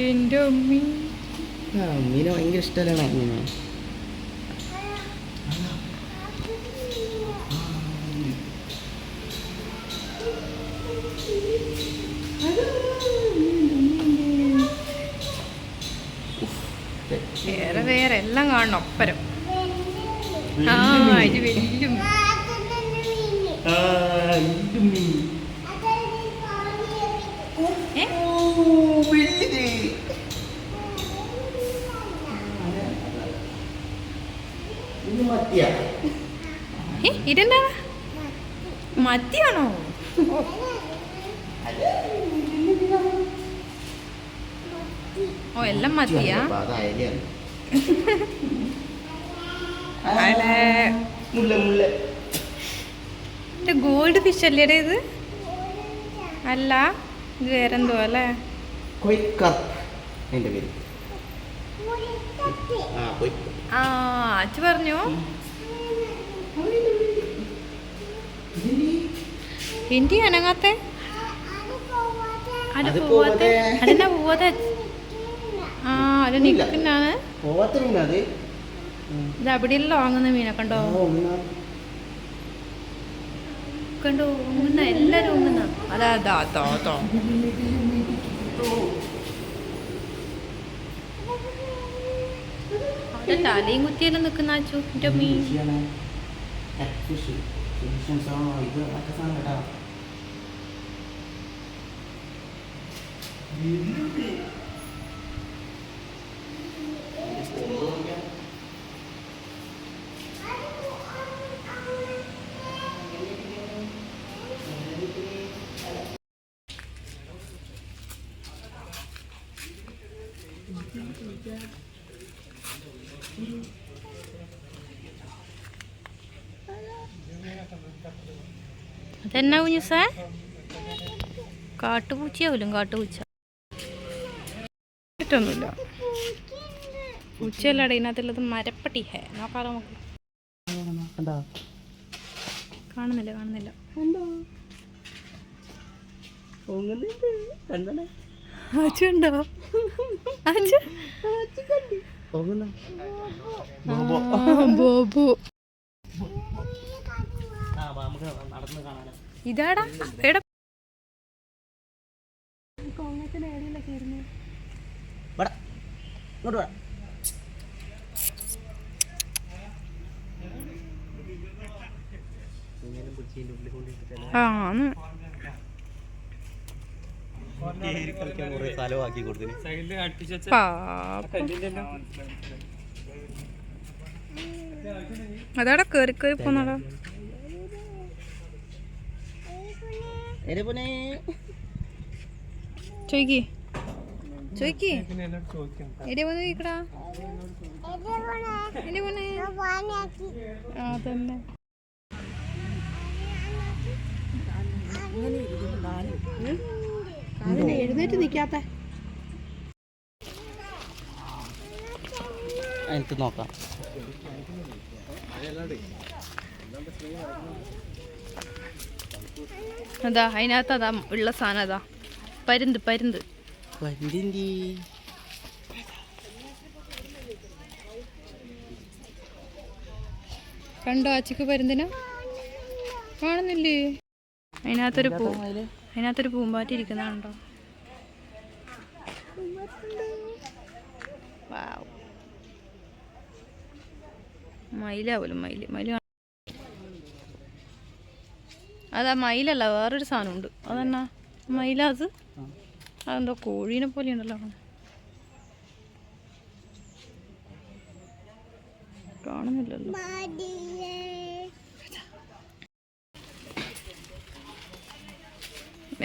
എന്റെ ആ ഭയങ്കര ഇഷ്ടമല്ലാണ് മീനെ വേറെ വേറെ എല്ലാം കാണണം ഒപ്പരം. ആ ഇത് വലിയ ഏ? ഇത് മത്തിയാ ഏ, ഇതെന്താ? മത്തിയാണോ? ഓ, ഓ എല്ലാം മത്തിയാ? ഗോൾഡ് ഫിഷ് അല്ലേ ഇത്? അല്ല ഇത് വേറെന്തോ അല്ലേ? അതിന്റെ പേര്. ആ കൊയ് ആ അച്ഛ പറഞ്ഞു. എന്തി അനങ്ങാത്തെ? അത് അത് പോവാത്തെ പോവാത്തെ. അതെന്നാ പോവാത്തെ ആ അത് ഇല്ല. നിൽക്കുന്നാണ് പോവാത്ത മീനത് ഇത് അവിടെയല്ലോ വാങ്ങുന്ന മീനെ കണ്ടോ? കണ്ടോ ഉങ്ങുന്ന എല്ലാരും ഉങ്ങുന്ന. അതാ അതാ തോ അതോ. തലയും കുത്തിയെല്ലാം നിൽക്കുന്ന അച്ചു സാധനം കേട്ടോ. അതെന്നാ കുഞ്ഞുസേ കാട്ടുപൂച്ചയാവില്ലും കാട്ടുപൂച്ച. ഒന്നുമില്ല പൂച്ചയല്ല ഇതിനകത്തുള്ളത് മരപ്പട്ടി. ഹേ നോക്കാലോ നമുക്ക്. കാണുന്നില്ല കാണുന്നില്ല. കണ്ടോ. അച്ചു ഉണ്ടോ അച്ചു Bobo. ബോബു. ആ വാ, നമുക്ക് നടന്ന് കാണാനോ. ഇതാടാ എടാ ഇങ്ങോട്ട് വാ ആ കളിക്കാൻ കുറെ സ്ഥലമാക്കി കൊടുത്തിന്. പാപ്പം. അതാടാ കേറി കേറി പോന്നടാ. ചോയ്ക്ക്. ചോയ്ക്ക്. എടി വന്ന് ചോദിക്കടാ എടി ആ തന്നെ എഴുന്നേറ്റ് നിൽക്കാത്ത എനിക്ക് നോക്കാം. അതാ അതിനകത്ത് അതാ ഉള്ള സാധനം അതാ. പരുന്ത് പരുന്ത്. പരുന്തി കണ്ടോ അച്ചക്ക് പരുന്തിനോ? കാണുന്നില്ലേ? അതിനകത്തൊരു പൂ. അതിനകത്തൊരു പൂമ്പാറ്റി ഇരിക്കുന്നുണ്ടോ വാവ്. മയിലാവൂലും മയിൽ മയിൽ കാണ- അതാ മയിലല്ല വേറൊരു സാധനമുണ്ട്. അതെന്നാ? മയിലാ അത്? അതെന്തോ കോഴീനെ പോലെ ഉണ്ടല്ലോ കാണുന്നില്ലല്ലോ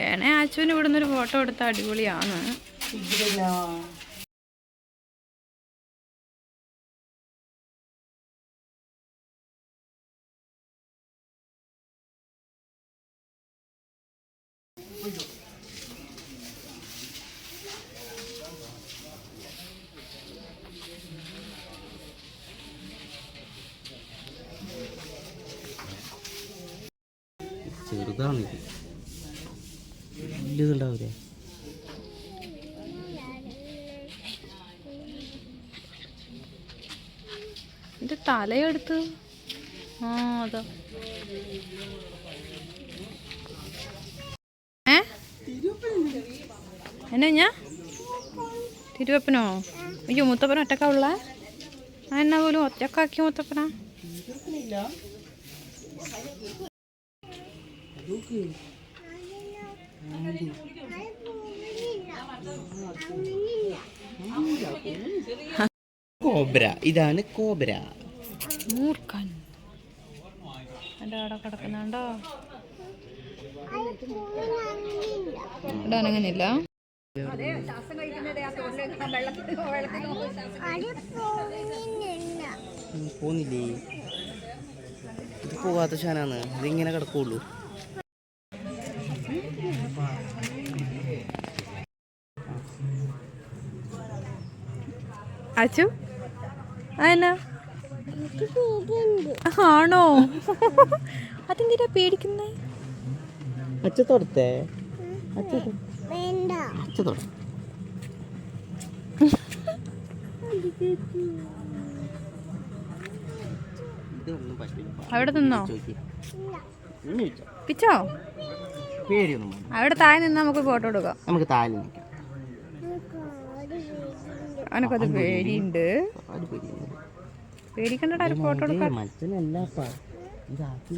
വേണേ ആച്ചുവിന് ഇവിടെ നിന്നൊരു ഫോട്ടോ എടുത്താൽ അടിപൊളിയാണ്. ചെറുതാണിത്. വലുതുണ്ടാവില്ലേ ഇത് തലയെടുത്ത്? ആ അതാ. ഏ? എന്നാ ഞാൻ? തിരുവപ്പനോ? അയ്യോ മുത്തപ്പന ഒറ്റക്കാ ഉള്ള? എന്നാ പോലും ഒറ്റക്കാക്കി മുത്തപ്പന. കോബ്ര ഇതാണ് കോബ്ര. മൂർഖൻ. എന്റെ അവിടെ കിടക്കുന്നുണ്ടോ? ഉം, പോന്നില്ലേ? ഇത് പോകാത്ത ശാനാണ്. ഇതിങ്ങനെ കിടക്കുള്ളൂ. അതെന്നാ ആണോ? അതെന്തിനാ പേടിക്കുന്നേ? അച്ഛ തൊടുത്തേ? അച്ഛ തൊട അവിടെ നിന്നോ. പിച്ചോ. അവിടെ താഴെ നിന്ന് നമുക്ക് ഫോട്ടോ എടുക്കാം. നമുക്ക് താഴെ നിൽക്കാം. അവനൊക്കെ പേടിയുണ്ട്. പേടിക്കണ്ടടാ ഒരു ഫോട്ടോ എടുക്കാം. മത്സരമല്ലപ്പാ ഇതാക്കി.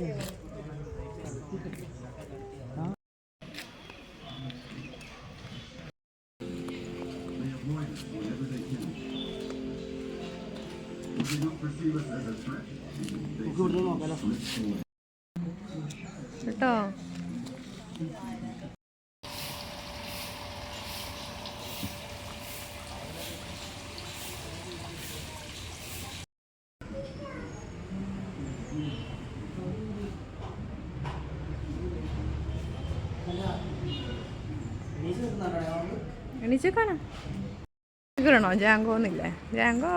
കേട്ടോ? എണീച്ചേക്കാണ്? ഇക്കണോ ജാങ്കോ ഒന്നില്ലേ ജാങ്കോ?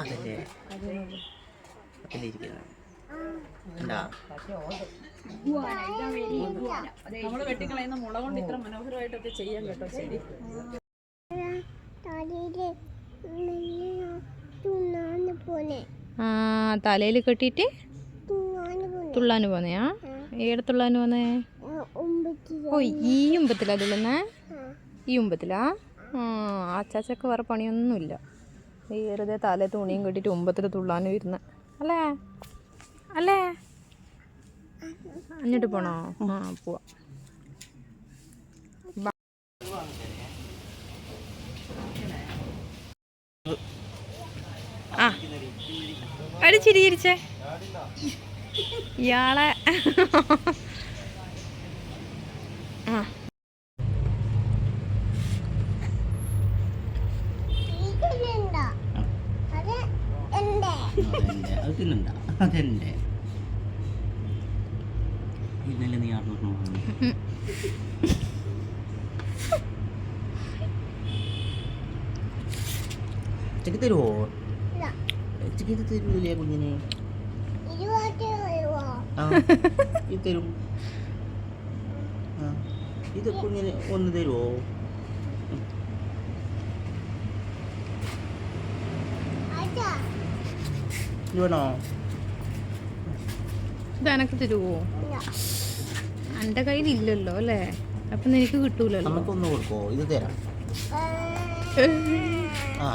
അതെ അതല്ലേ അതിലിരിക്കുന്നത്. നമ്മൾ വെട്ടിക്കളയുന്ന മുള കൊണ്ട് ഇത്ര മനോഹരമായിട്ടൊക്കെ ചെയ്യാൻ കേട്ടോ ശരി. ആ തലയിൽ കെട്ടിയിട്ട് തുള്ളാൻ പോന്നെയാ? ഏടെ തുള്ളാൻ പോന്നേ? ഓ ഈ ഉമ്പത്തിലാ തുള്ളുന്നേ? ഈ ഉമ്പത്തിലാ? ആ അച്ചാച്ചക്ക് വേറെ പണിയൊന്നുമില്ല. വെറുതെ തലേ തുണിയും കെട്ടിട്ട് ഉമ്പത്തിൽ തുള്ളാനും ഇരുന്ന്. അല്ലേ? അല്ലേ? എന്നിട്ട് പോണോ? ആ പോവാ. ആ. ഒരു ചിരി ചിരിച്ചേ. ഇയാളെ. അതെന്റെ അത് തിന്നണ്ട അതെന്റെ ഇന്നലെ നീ ആർന്നു ഉച്ചയ്ക്ക് തരുമോ ഉച്ചയ്ക്ക് ഇത് തരൂലേ കുഞ്ഞിനെ? ഇത് തരും. ഇത് കുഞ്ഞിന് ഒന്ന് തരുമോ ഇത് വേണോ ഇത് എനക്ക് തരുമോ എന്റെ കയ്യിലില്ലല്ലോ അല്ലേ? അപ്പം എനിക്ക് കിട്ടൂലല്ലോ? നമുക്കൊന്ന് കൊടുക്കോ? ഇത് തരാം. ആ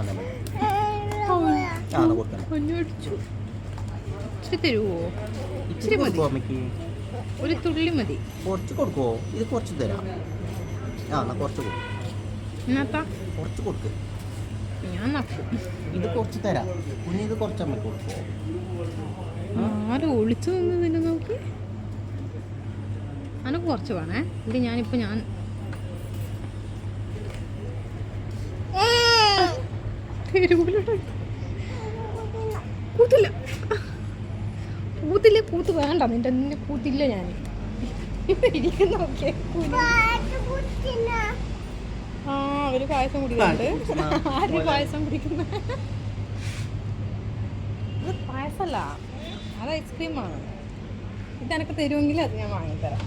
ഇച്ചിരി തരുമോ ഇച്ചിരി കൊടുക്കോ അമ്മയ്ക്ക്? ഒരു തുള്ളി മതി. കുറച്ച് കൊടുക്കോ? ഇത് കുറച്ച് തരാം. ആ എന്നാ കുറച്ച് കൊടുക്കും. എന്നാത്താ കുറച്ച് കൊടുക്ക്. ഞാൻ നക്കും ഇത് കുറച്ച് തരാം. കുഞ്ഞ് ഇത് കുറച്ച് അമ്മയ്ക്ക് കൊടുക്കോ ആരും ഒളിച്ചു നിന്ന് നിന്നെ നോക്കി. അനക്ക് കുറച്ച് വേണേ. ഇത് ഞാനിപ്പോൾ ഞാൻ തരൂലടാ. കൂത്തില്ല കൂത്തില്ല കൂത്ത് വേണ്ട. നിന്റെ നിന്നെ കൂത്തില്ല ഞാൻ ഇരിക്കുന്ന നോക്കിയേ. ആ അവർ പായസം കുടിക്കുന്നുണ്ട്. ആര് പായസം കുടിക്കുന്നു? ഇത് പായസല്ല. അത് ഐസ്ക്രീമാണ്. ഇത് എനക്ക് തരുമെങ്കിൽ അത് ഞാൻ വാങ്ങിത്തരാം.